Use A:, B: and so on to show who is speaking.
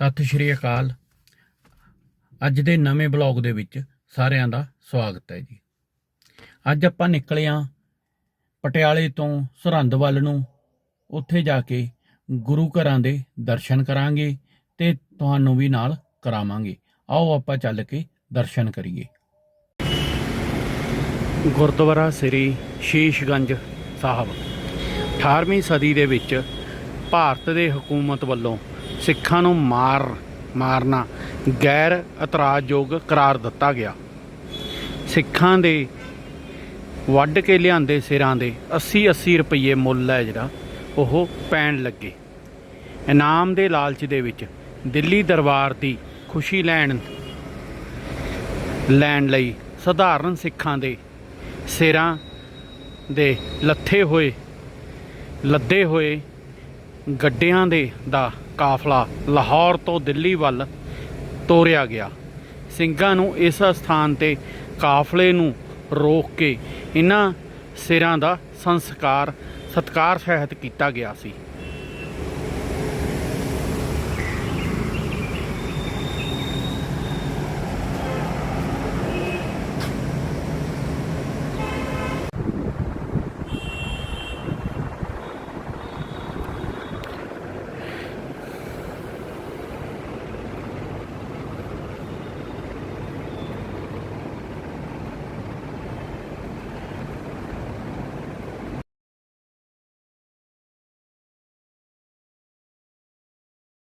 A: ਸਤਿ ਸ਼੍ਰੀ ਅਕਾਲ। ਅੱਜ ਦੇ ਨਵੇਂ ਬਲੌਗ ਦੇ ਵਿੱਚ ਸਾਰਿਆਂ ਦਾ ਸਵਾਗਤ ਹੈ ਜੀ। ਅੱਜ ਆਪਾਂ ਨਿਕਲੇ ਆਂ ਪਟਿਆਲੇ ਤੋਂ ਸਰਹੰਦ ਵੱਲ ਨੂੰ। ਉੱਥੇ ਜਾ ਕੇ ਗੁਰੂ ਘਰਾਂ ਦੇ ਦਰਸ਼ਨ ਕਰਾਂਗੇ ਤੇ ਤੁਹਾਨੂੰ ਵੀ ਨਾਲ ਕਰਾਵਾਂਗੇ। ਆਓ ਆਪਾਂ ਚੱਲ ਕੇ ਦਰਸ਼ਨ ਕਰੀਏ। ਗੁਰਦੁਆਰਾ ਸ੍ਰੀ ਸ਼ੀਸ਼ਗੰਜ ਸਾਹਿਬ। 18ਵੀਂ ਸਦੀ ਦੇ ਵਿੱਚ ਭਾਰਤ ਦੇ ਹਕੂਮਤ ਵੱਲੋਂ ਸਿੱਖਾਂ ਨੂੰ ਮਾਰ, ਮਾਰਨਾ ਗੈਰ ਇਤਰਾਜ਼ਯੋਗ ਕਰਾਰ ਦਿੱਤਾ ਗਿਆ। ਸਿੱਖਾਂ ਦੇ ਵੱਢ ਕੇ ਲਿਆਂਦੇ ਸਿਰਾਂ ਦੇ 80 80 ਰੁਪਏ ਮੁੱਲ ਹੈ ਜਿਹੜਾ, ਉਹ ਪੈਣ ਲੱਗੇ। ਇਨਾਮ ਦੇ ਲਾਲਚ ਦੇ ਵਿੱਚ ਦਿੱਲੀ ਦਰਬਾਰ ਦੀ ਖੁਸ਼ੀ ਲੈਣ ਲੈਣ ਲਈ ਸਧਾਰਨ ਸਿੱਖਾਂ ਦੇ ਸਿਰਾਂ ਦੇ ਲੱਥੇ ਹੋਏ, ਲੱਦੇ ਹੋਏ ਗੱਡਿਆਂ ਦੇ ਦਾ ਕਾਫਲਾ ਲਾਹੌਰ ਤੋਂ ਦਿੱਲੀ ਵੱਲ ਤੋਰਿਆ ਗਿਆ। ਸਿੰਘਾਂ ਨੂੰ ਇਸ ਸਥਾਨ ਤੇ ਕਾਫਲੇ ਨੂੰ ਰੋਕ ਕੇ ਇਹਨਾਂ ਸਿਰਾਂ ਦਾ ਸੰਸਕਾਰ, ਸਤਕਾਰ, ਸਹਿਤ ਕੀਤਾ ਗਿਆ ਸੀ।